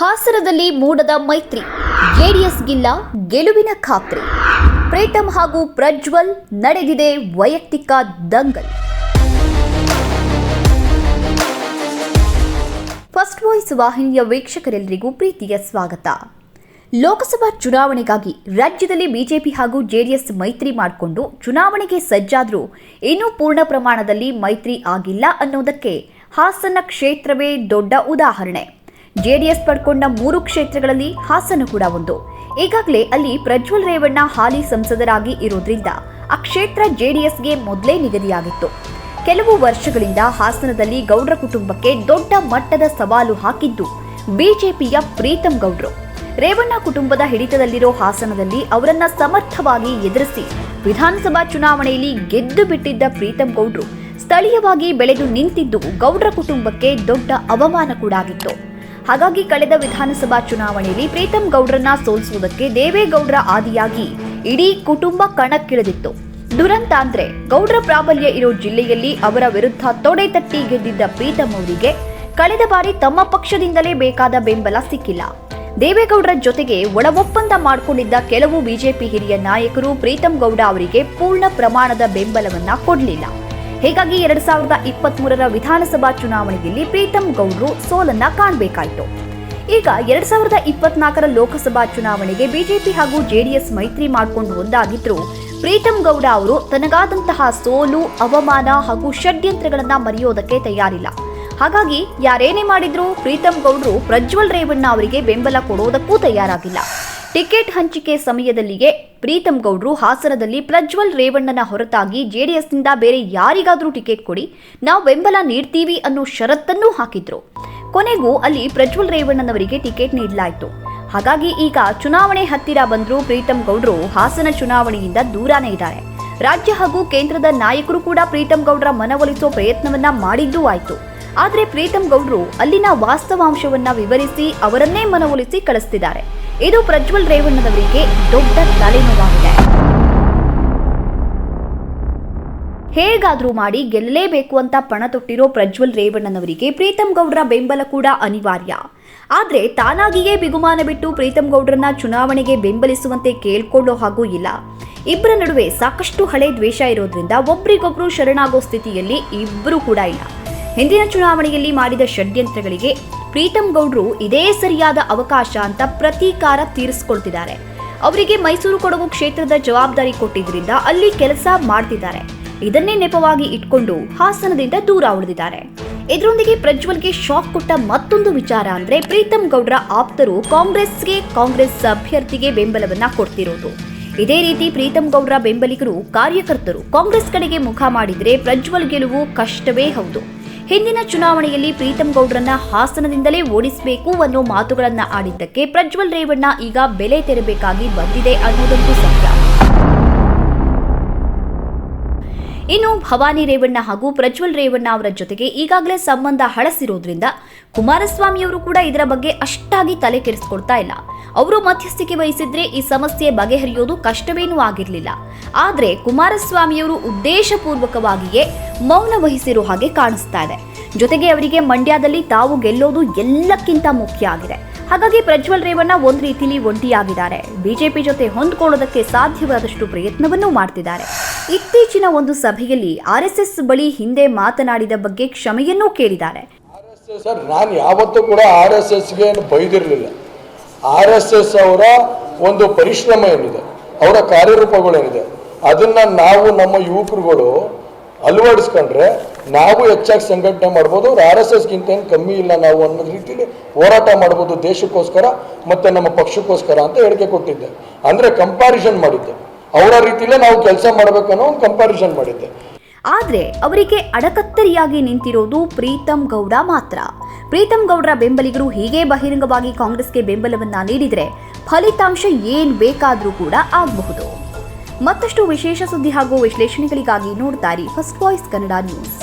ಹಾಸನದಲ್ಲಿ ಮೂಡದ ಮೈತ್ರಿ ಜೆಡಿಎಸ್ಗಿಲ್ಲ ಗೆಲುವಿನ ಖಾತ್ರಿ. ಪ್ರೀತಂ ಹಾಗೂ ಪ್ರಜ್ವಲ್ ನಡೆದಿದೆ ವೈಯಕ್ತಿಕ ದಂಗಲ್. ಫಸ್ಟ್ ವಾಯ್ಸ್ ವಾಹಿನಿಯ ವೀಕ್ಷಕರೆಲ್ಲರಿಗೂ ಪ್ರೀತಿಯ ಸ್ವಾಗತ. ಲೋಕಸಭಾ ಚುನಾವಣೆಗಾಗಿ ರಾಜ್ಯದಲ್ಲಿ ಬಿಜೆಪಿ ಹಾಗೂ ಜೆಡಿಎಸ್ ಮೈತ್ರಿ ಮಾಡಿಕೊಂಡು ಚುನಾವಣೆಗೆ ಸಜ್ಜಾದರೂ ಇನ್ನೂ ಪೂರ್ಣ ಪ್ರಮಾಣದಲ್ಲಿ ಮೈತ್ರಿ ಆಗಿಲ್ಲ ಅನ್ನೋದಕ್ಕೆ ಹಾಸನ ಕ್ಷೇತ್ರವೇ ದೊಡ್ಡ ಉದಾಹರಣೆ. ಜೆಡಿಎಸ್ ಪಡ್ಕೊಂಡ ಮೂರು ಕ್ಷೇತ್ರಗಳಲ್ಲಿ ಹಾಸನ ಕೂಡ ಒಂದು. ಈಗಾಗಲೇ ಅಲ್ಲಿ ಪ್ರಜ್ವಲ್ ರೇವಣ್ಣ ಹಾಲಿ ಸಂಸದರಾಗಿ ಇರೋದ್ರಿಂದ ಆ ಕ್ಷೇತ್ರ ಜೆಡಿಎಸ್ಗೆ ಮೊದಲೇ ನಿಗದಿಯಾಗಿತ್ತು. ಕೆಲವು ವರ್ಷಗಳಿಂದ ಹಾಸನದಲ್ಲಿ ಗೌಡ್ರ ಕುಟುಂಬಕ್ಕೆ ದೊಡ್ಡ ಮಟ್ಟದ ಸವಾಲು ಹಾಕಿದ್ದು ಬಿಜೆಪಿಯ ಪ್ರೀತಂ ಗೌಡ್ರು. ರೇವಣ್ಣ ಕುಟುಂಬದ ಹಿಡಿತದಲ್ಲಿರೋ ಹಾಸನದಲ್ಲಿ ಅವರನ್ನ ಸಮರ್ಥವಾಗಿ ಎದುರಿಸಿ ವಿಧಾನಸಭಾ ಚುನಾವಣೆಯಲ್ಲಿ ಗೆದ್ದು ಬಿಟ್ಟಿದ್ದ ಪ್ರೀತಂ ಗೌಡ್ರು ಸ್ಥಳೀಯವಾಗಿ ಬೆಳೆದು ನಿಂತಿದ್ದು ಗೌಡ್ರ ಕುಟುಂಬಕ್ಕೆ ದೊಡ್ಡ ಅವಮಾನ ಕೂಡ ಆಗಿತ್ತು. ಹಾಗಾಗಿ ಕಳೆದ ವಿಧಾನಸಭಾ ಚುನಾವಣೆಯಲ್ಲಿ ಪ್ರೀತಂ ಗೌಡ್ರನ್ನ ಸೋಲಿಸುವುದಕ್ಕೆ ದೇವೇಗೌಡರ ಆದಿಯಾಗಿ ಇಡೀ ಕುಟುಂಬ ಕಣಕ್ಕಿಳಿದಿತ್ತು. ದುರಂತ ಅಂದ್ರೆ ಗೌಡ್ರ ಪ್ರಾಬಲ್ಯ ಇರೋ ಜಿಲ್ಲೆಯಲ್ಲಿ ಅವರ ವಿರುದ್ಧ ತೊಡೆ ತಟ್ಟಿ ಗೆದ್ದಿದ್ದ ಪ್ರೀತಂ ಅವರಿಗೆ ಕಳೆದ ಬಾರಿ ತಮ್ಮ ಪಕ್ಷದಿಂದಲೇ ಬೇಕಾದ ಬೆಂಬಲ ಸಿಕ್ಕಿಲ್ಲ. ದೇವೇಗೌಡರ ಜೊತೆಗೆ ಒಳ ಒಪ್ಪಂದ ಮಾಡಿಕೊಂಡಿದ್ದ ಕೆಲವು ಬಿಜೆಪಿ ಹಿರಿಯ ನಾಯಕರು ಪ್ರೀತಂ ಗೌಡ ಅವರಿಗೆ ಪೂರ್ಣ ಪ್ರಮಾಣದ ಬೆಂಬಲವನ್ನ ಕೊಡಲಿಲ್ಲ. ಹೀಗಾಗಿ ಎರಡ್ ಸಾವಿರದ ಇಪ್ಪತ್ತ್ ಮೂರರ ವಿಧಾನಸಭಾ ಚುನಾವಣೆಯಲ್ಲಿ ಪ್ರೀತಂ ಗೌಡ್ರು ಸೋಲನ್ನ ಕಾಣಬೇಕಾಯಿತು. ಈಗ ಎರಡ್ ಸಾವಿರದ ಇಪ್ಪತ್ನಾಲ್ಕರ ಲೋಕಸಭಾ ಚುನಾವಣೆಗೆ ಬಿಜೆಪಿ ಹಾಗೂ ಜೆಡಿಎಸ್ ಮೈತ್ರಿ ಮಾಡಿಕೊಂಡು ಒಂದಾಗಿದ್ರು. ಪ್ರೀತಂ ಗೌಡ ಅವರು ತನಗಾದಂತಹ ಸೋಲು, ಅವಮಾನ ಹಾಗೂ ಷಡ್ಯಂತ್ರಗಳನ್ನ ಮರೆಯೋದಕ್ಕೆ ತಯಾರಿಲ್ಲ. ಹಾಗಾಗಿ ಯಾರೇನೇ ಮಾಡಿದ್ರು ಪ್ರೀತಂ ಗೌಡ್ರು ಪ್ರಜ್ವಲ್ ರೇವಣ್ಣ ಅವರಿಗೆ ಬೆಂಬಲ ಕೊಡೋದಕ್ಕೂ ತಯಾರಾಗಿಲ್ಲ. ಟಿಕೆಟ್ ಹಂಚಿಕೆ ಸಮಯದಲ್ಲಿಯೇ ಪ್ರೀತಂ ಗೌಡ್ರು ಹಾಸನದಲ್ಲಿ ಪ್ರಜ್ವಲ್ ರೇವಣ್ಣನ ಹೊರತಾಗಿ ಜೆಡಿಎಸ್ನಿಂದ ಬೇರೆ ಯಾರಿಗಾದರೂ ಟಿಕೆಟ್ ಕೊಡಿ, ನಾವು ಬೆಂಬಲ ನೀಡ್ತೀವಿ ಅನ್ನೋ ಷರತ್ತನ್ನೂ ಹಾಕಿದ್ರು. ಕೊನೆಗೂ ಅಲ್ಲಿ ಪ್ರಜ್ವಲ್ ರೇವಣ್ಣನವರಿಗೆ ಟಿಕೆಟ್ ನೀಡಲಾಯಿತು. ಹಾಗಾಗಿ ಈಗ ಚುನಾವಣೆ ಹತ್ತಿರ ಬಂದರೂ ಪ್ರೀತಂ ಗೌಡ್ರು ಹಾಸನ ಚುನಾವಣೆಯಿಂದ ದೂರಾನೇ ಇದ್ದಾರೆ. ರಾಜ್ಯ ಹಾಗೂ ಕೇಂದ್ರದ ನಾಯಕರು ಕೂಡ ಪ್ರೀತಂ ಗೌಡ್ರ ಮನವೊಲಿಸೋ ಪ್ರಯತ್ನವನ್ನ ಮಾಡಿದ್ದೂ ಆಯಿತು. ಆದರೆ ಪ್ರೀತಂ ಗೌಡ್ರು ಅಲ್ಲಿನ ವಾಸ್ತವಾಂಶವನ್ನ ವಿವರಿಸಿ ಅವರನ್ನೇ ಮನವೊಲಿಸಿ ಕಳಿಸ್ತಿದ್ದಾರೆ. ಇದು ಪ್ರಜ್ವಲ್ ರೇವಣ್ಣನವರಿಗೆ ದೊಡ್ಡ ತಲೆನೋವಾಗಿದೆ. ಹೇಗಾದ್ರೂ ಮಾಡಿ ಗೆಲ್ಲಲೇಬೇಕು ಅಂತ ಪಣ ತೊಟ್ಟಿರೋ ಪ್ರಜ್ವಲ್ ರೇವಣ್ಣನವರಿಗೆ ಪ್ರೀತಮ್ ಗೌಡ್ರ ಬೆಂಬಲ ಕೂಡ ಅನಿವಾರ್ಯ. ಆದ್ರೆ ತಾನಾಗಿಯೇ ಬಿಗುಮಾನ ಬಿಟ್ಟು ಪ್ರೀತಮ್ ಗೌಡ್ರನ್ನ ಚುನಾವಣೆಗೆ ಬೆಂಬಲಿಸುವಂತೆ ಕೇಳ್ಕೊಳ್ಳೋ ಹಾಗೂ ಇಲ್ಲ. ಇಬ್ಬರ ನಡುವೆ ಸಾಕಷ್ಟು ಹಳೆ ದ್ವೇಷ ಇರೋದ್ರಿಂದ ಒಬ್ರಿಗೊಬ್ರು ಶರಣಾಗೋ ಸ್ಥಿತಿಯಲ್ಲಿ ಇಬ್ಬರು ಕೂಡ ಇಲ್ಲ. ಹಿಂದಿನ ಚುನಾವಣೆಯಲ್ಲಿ ಮಾಡಿದ ಷಡ್ಯಂತ್ರಗಳಿಗೆ ಪ್ರೀತಂ ಗೌಡ್ರು ಇದೇ ಸರಿಯಾದ ಅವಕಾಶ ಅಂತ ಪ್ರತೀಕಾರ ತೀರಿಸಿಕೊಳ್ತಿದ್ದಾರೆ. ಅವರಿಗೆ ಮೈಸೂರು ಕೊಡಗು ಕ್ಷೇತ್ರದ ಜವಾಬ್ದಾರಿ ಕೊಟ್ಟಿದ್ರಿಂದ ಅಲ್ಲಿ ಕೆಲಸ ಮಾಡ್ತಿದ್ದಾರೆ. ಇದನ್ನೇ ನೆಪವಾಗಿ ಇಟ್ಕೊಂಡು ಹಾಸನದಿಂದ ದೂರ ಉಳಿದಿದ್ದಾರೆ. ಇದರೊಂದಿಗೆ ಪ್ರಜ್ವಲ್ಗೆ ಶಾಕ್ ಕೊಟ್ಟ ಮತ್ತೊಂದು ವಿಚಾರ ಅಂದ್ರೆ ಪ್ರೀತಂ ಗೌಡ್ರ ಆಪ್ತರು ಕಾಂಗ್ರೆಸ್ಗೆ ಕಾಂಗ್ರೆಸ್ ಅಭ್ಯರ್ಥಿಗೆ ಬೆಂಬಲವನ್ನ ಕೊಡ್ತಿರೋದು. ಇದೇ ರೀತಿ ಪ್ರೀತಂ ಗೌಡ್ರ ಬೆಂಬಲಿಗರು ಕಾರ್ಯಕರ್ತರು ಕಾಂಗ್ರೆಸ್ ಕಡೆಗೆ ಮುಖ ಮಾಡಿದ್ರೆ ಪ್ರಜ್ವಲ್ ಗೆಲುವು ಕಷ್ಟವೇ ಹೌದು. ಹಿಂದಿನ ಚುನಾವಣೆಯಲ್ಲಿ ಪ್ರೀತಂ ಗೌಡ್ರನ್ನ ಹಾಸನದಿಂದಲೇ ಓಡಿಸಬೇಕು ಅನ್ನೋ ಮಾತುಗಳನ್ನ ಆಡಿದ್ದಕ್ಕೆ ಪ್ರಜ್ವಲ್ ರೇವಣ್ಣ ಈಗ ಬೆಲೆ ತೆರಬೇಕಾಗಿ ಬಂದಿದೆ ಅನ್ನೋದಂತೂ ಸತ್ಯ. ಇನ್ನು ಭವಾನಿ ರೇವಣ್ಣ ಹಾಗೂ ಪ್ರಜ್ವಲ್ ರೇವಣ್ಣ ಅವರ ಜೊತೆಗೆ ಈಗಾಗಲೇ ಸಂಬಂಧ ಹಳಸಿರೋದ್ರಿಂದ ಕುಮಾರಸ್ವಾಮಿಯವರು ಕೂಡ ಇದರ ಬಗ್ಗೆ ಅಷ್ಟಾಗಿ ತಲೆ ಕೆಡಿಸ್ಕೊಳ್ತಾ ಇಲ್ಲ. ಅವರು ಮಧ್ಯಸ್ಥಿಕೆ ವಹಿಸಿದ್ರೆ ಈ ಸಮಸ್ಯೆ ಬಗೆಹರಿಯೋದು ಕಷ್ಟವೇನೂ ಆಗಿರಲಿಲ್ಲ. ಆದರೆ ಕುಮಾರಸ್ವಾಮಿಯವರು ಉದ್ದೇಶಪೂರ್ವಕವಾಗಿಯೇ ಮೌನ ವಹಿಸಿರೋ ಹಾಗೆ ಕಾಣಿಸ್ತಾ ಇದೆ. ಜೊತೆಗೆ ಅವರಿಗೆ ಮಂಡ್ಯದಲ್ಲಿ ತಾವು ಗೆಲ್ಲೋದು ಎಲ್ಲಕ್ಕಿಂತ ಮುಖ್ಯ ಆಗಿದೆ. ಹಾಗಾಗಿ ಪ್ರಜ್ವಲ್ ರೇವಣ್ಣ ಒಂದು ರೀತಿಲಿ ಒಂಟಿಯಾಗಿದ್ದಾರೆ. ಬಿಜೆಪಿ ಜೊತೆ ಹೊಂದ್ಕೊಳ್ಳೋದಕ್ಕೆ ಸಾಧ್ಯವಾದಷ್ಟು ಪ್ರಯತ್ನವನ್ನು ಮಾಡ್ತಿದ್ದಾರೆ. ಇತ್ತೀಚಿನ ಒಂದು ಸಭೆಯಲ್ಲಿ ಆರ್ಎಸ್ಎಸ್ ಬಳಿ ಹಿಂದೆ ಮಾತನಾಡಿದ ಬಗ್ಗೆ ಕ್ಷಮೆಯನ್ನೂ ಕೇಳಿದ್ದಾರೆ. ಸರ್, ನಾನು ಯಾವತ್ತೂ ಕೂಡ ಆರ್ ಎಸ್ ಎಸ್ಗೆ ಬೈದಿರಲಿಲ್ಲ. ಆರ್ ಎಸ್ ಎಸ್ ಅವರ ಒಂದು ಪರಿಶ್ರಮ ಏನಿದೆ, ಅವರ ಕಾರ್ಯರೂಪಗಳೇನಿದೆ, ಅದನ್ನ ನಾವು ನಮ್ಮ ಯುವಕರುಗಳು ಅಳವಡಿಸ್ಕೊಂಡ್ರೆ ನಾವು ಹೆಚ್ಚಾಗಿ ಸಂಘಟನೆ ಮಾಡ್ಬೋದು, ಅವ್ರು ಆರ್ ಎಸ್ ಎಸ್ಗಿಂತ ಏನು ಕಮ್ಮಿ ಇಲ್ಲ ನಾವು ಅನ್ನೋ ರೀತಿಯಲ್ಲಿ ಹೋರಾಟ ಮಾಡ್ಬೋದು ದೇಶಕ್ಕೋಸ್ಕರ ಮತ್ತೆ ನಮ್ಮ ಪಕ್ಷಕ್ಕೋಸ್ಕರ ಅಂತ ಹೇಳಿಕೆ ಕೊಟ್ಟಿದ್ದೆ. ಅಂದ್ರೆ ಕಂಪ್ಯಾರಿಸನ್ ಮಾಡಿದ್ದೆ. ಅವರ ರೀತಿಲೇ ನಾವು ಕೆಲಸ ಮಾಡಬೇಕು ಅನ್ನೋ ಒಂದು ಕಂಪ್ಯಾರಿಸನ್ ಮಾಡಿದ್ದೆ. ಆದ್ರೆ ಅವರಿಗೆ ಅಡಕತ್ತರಿಯಾಗಿ ನಿಂತಿರೋದು ಪ್ರೀತಂ ಗೌಡ ಮಾತ್ರ. ಪ್ರೀತಂ ಗೌಡರ ಬೆಂಬಲಿಗರು ಹೀಗೆ ಬಹಿರಂಗವಾಗಿ ಕಾಂಗ್ರೆಸ್ಗೆ ಬೆಂಬಲವನ್ನ ನೀಡಿದ್ರೆ ಫಲಿತಾಂಶ ಏನ್ ಬೇಕಾದ್ರೂ ಕೂಡ ಆಗಬಹುದು. ಮತ್ತಷ್ಟು ವಿಶೇಷ ಸುದ್ದಿ ಹಾಗೂ ವಿಶ್ಲೇಷಣೆಗಳಿಗಾಗಿ ನೋಡ್ತಾರೆ ಫಸ್ಟ್ ವಾಯ್ಸ್ ಕನ್ನಡ ನ್ಯೂಸ್